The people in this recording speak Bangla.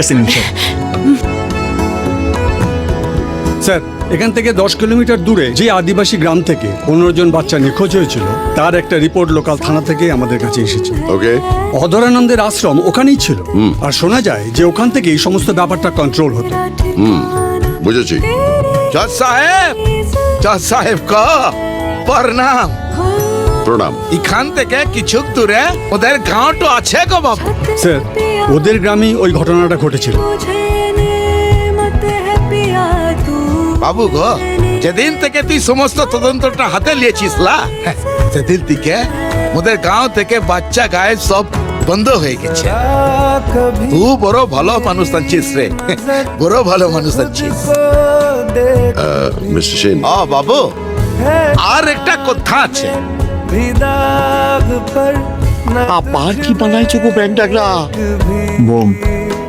আছে স্যার এখান থেকে দশ কিলোমিটার দূরে যে আদিবাসী গ্রাম থেকে পনেরো জন বাচ্চা নিখোঁজ হয়েছিল তার একটা রিপোর্ট লোকাল থানা থেকে আমাদের কাছে এসেছে। ওকে অধরানন্দের আশ্রম ওখানেই ছিল। আর শোনা যায় যে ওখান থেকে এই সমস্ত ব্যাপারটা কন্ট্রোল হতো। বুঝেছি। জজ সাহেব! জজ সাহেব ক? প্রণাম প্রণাম। এখান থেকে কিছু দূরে ওদের গাঁওটো আছে গো বাবু। স্যার ওদের গ্রামেই ওই ঘটনাটা ঘটেছিল। বাবু গো যেদিন থেকে তুই সমস্ত তদন্তটা হাতে নিয়েছিস লা হ্যাঁ, সেদিন থেকে ওদের গাঁও থেকে বাচ্চা গায়ে সব বন্ধ হয়ে গেছে। তুই বড় ভালো মানুষ আনছিস রে। বড় ভালো মানুষ আনছিস মিস্টার সেন। ও বাবু আর একটা কথা আছে। भी दाग पर आ पार की बनाई चुको बैंड टकरा। बोम